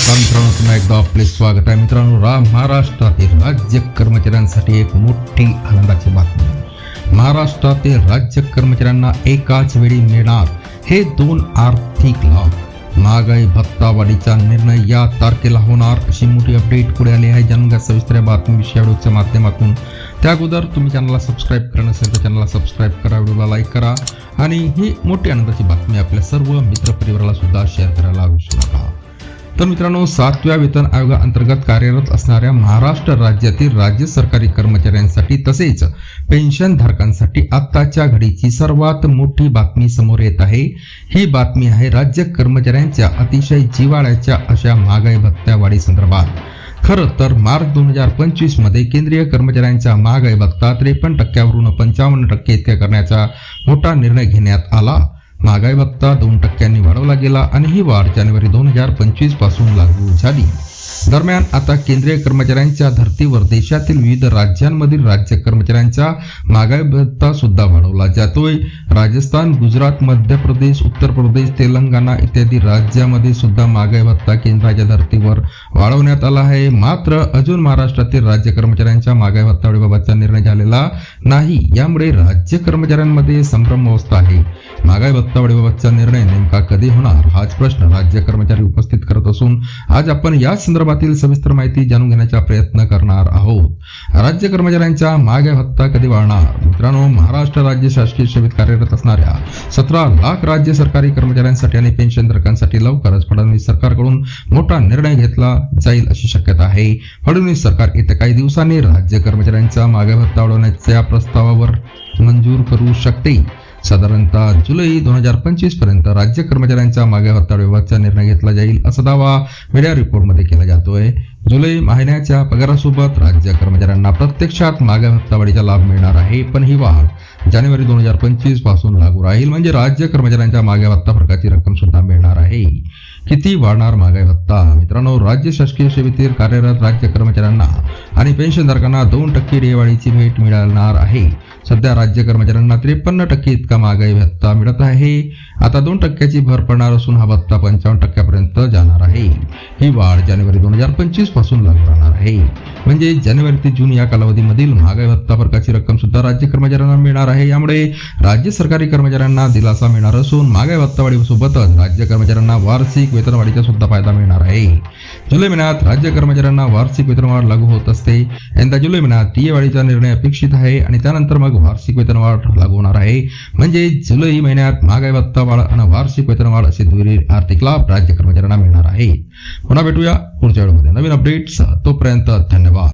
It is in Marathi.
नमस्कार मित्रांनो पुन्हा एकदा आपले स्वागत आहे. मित्रांनो रा महाराष्ट्रातील राज्य कर्मचाऱ्यांसाठी एक मोठी आनंदाची बातमी. महाराष्ट्रातील राज्य कर्मचाऱ्यांना एकाच वेळी मिळणार हे दोन आर्थिक लाभ. महागाई भत्ता वाढीचा निर्णय या तारखेला होणार अशी मोठी अपडेट पुढे आली आहे. जाणून सविस्तर या बातमीविषयी व्हिडिओच्या माध्यमातून. त्या अगोदर तुम्ही चॅनलला सबस्क्राईब करणं नसेल तर चॅनलला सबस्क्राईब करा व्हिडिओला लाईक करा. आणि ही मोठी आनंदाची बातमी आपल्या सर्व मित्रपरिवाराला सुद्धा शेअर करायला विसरू नका तर मित्रांनो सातव्या वेतन आयोगाअंतर्गत कार्यरत असणाऱ्या महाराष्ट्र राज्यातील राज्य सरकारी कर्मचाऱ्यांसाठी तसेच पेन्शन धारकांसाठी आत्ताच्या घडीची सर्वात मोठी बातमी समोर येत आहे. ही बातमी आहे राज्य कर्मचाऱ्यांच्या अतिशय जिवाळ्याच्या अशा महागाई भत्त्या वाढीसंदर्भात. खरं तर मार्च दोन हजार पंचवीसमध्ये केंद्रीय कर्मचाऱ्यांच्या महागाई भत्ता त्रेपन्न टक्क्यावरून पंचावन्न टक्के इतक्या करण्याचा मोठा निर्णय घेण्यात आला. महागाई भत्ता दोन टक्क्यांनी वाढवला गेला आणि ही वाढ जानेवारी दोन हजार पंचवीसपासून लागू झाली. दरम्यान आता केंद्रीय कर्मचाऱ्यांच्या धर्तीवर देशातील विविध राज्यांमधील राज्य कर्मचाऱ्यांचा महागाई भत्ता सुद्धा वाढवला जातोय. राजस्थान गुजरात मध्य प्रदेश उत्तर प्रदेश तेलंगणा इत्यादी राज्यामध्ये सुद्धा महागाई भत्ता केंद्राच्या धर्तीवर वाढवण्यात आला आहे. मात्र अजून महाराष्ट्रातील राज्य कर्मचाऱ्यांच्या महागाई भत्ता वाढीबाबतचा निर्णय झालेला नाही. यामुळे राज्य कर्मचाऱ्यांमध्ये संभ्रम अवस्था आहे. महागाई भत्ता वाढीबाबतचा निर्णय नेमका कधी होणार? हाच प्रश्न राज्य कर्मचारी उपस्थित करत असून आज आपण या संदर्भात संदर्भातील सविस्तर माहिती जाणून घेण्याचा प्रयत्न करणार आहोत. राज्य कर्मचाऱ्यांच्या महागाई भत्ता कधी वाढणार? मित्रांनो महाराष्ट्र राज्य शासकीय सेवेत कार्यरत असणाऱ्या सतरा लाख राज्य सरकारी कर्मचाऱ्यांसाठी आणि पेन्शन धारकांसाठी लवकरच फडणवीस सरकारकडून मोठा निर्णय घेतला जाईल अशी शक्यता आहे. फडणवीस सरकार येत्या काही दिवसांनी राज्य कर्मचाऱ्यांचा महागाई भत्ता वाढवण्याच्या प्रस्तावावर मंजूर करू शकते. साधारणतः जुलै दोन हजार पंचवीसपर्यंत राज्य कर्मचाऱ्यांच्या मागे विभागाचा निर्णय घेतला जाईल असा दावा मीडिया रिपोर्टमध्ये केला जातोय. जुलै महिन्याच्या पगारासोबत राज्य कर्मचाऱ्यांना प्रत्यक्षात मागे हप्तावाढीचा लाभ मिळणार आहे पण ही वाढ जानेवारी दोन हजार पंचवीसपासून लागू राहील. म्हणजे राज्य कर्मचाऱ्यांच्या मागे भत्ता फरकाची रक्कम सुद्धा मिळणार आहे. किती वाढणार महागाई भत्ता? मित्रांनो राज्य शासकीय सेवेतील कार्यरत राज्य कर्मचाऱ्यांना आणि पेन्शनधारकांना दोन टक्के रेवाळीची भेट मिळणार आहे. सध्या राज्य कर्मचाऱ्यांना त्रेपन्न टक्के इतका महागाई भत्ता मिळत आहे. आता दोन टक्क्याची भर पडणार असून हा भत्ता पंचावन्न टक्क्यापर्यंत जाणार ही वाढ जानेवारी दोन हजार पंचवीसपासून लागू राहणार आहे. म्हणजे जानेवारी ते जून या कालावधीमधील महागाई भत्ता फरकाची रक्कम सुद्धा राज्य कर्मचाऱ्यांना मिळणार आहे. यामुळे राज्य सरकारी कर्मचाऱ्यांना दिलासा मिळणार असून महागाई भत्ता वाढीसोबतच राज्य कर्मचाऱ्यांना वार्षिक वेतनवाढीचा सुद्धा फायदा मिळणार आहे. जुलै महिन्यात राज्य कर्मचाऱ्यांना वार्षिक वेतनवाढ लागू होत असते. यंदा जुलै महिन्यात टीए वाढीचा निर्णय अपेक्षित आहे आणि त्यानंतर मग वार्षिक वेतनवाढ लागू होणार आहे. म्हणजे जुलै महिन्यात महागाई भत्ता वाढ आणि वार्षिक वेतनवाढ असे दुहेरी आर्थिक लाभ राज्य कर्मचाऱ्यांना मिळणार आहे. पुन्हा भेटूया पुढच्या वेळेमध्ये. नवीन अपडेट्स तोपर्यंत धन्यवाद.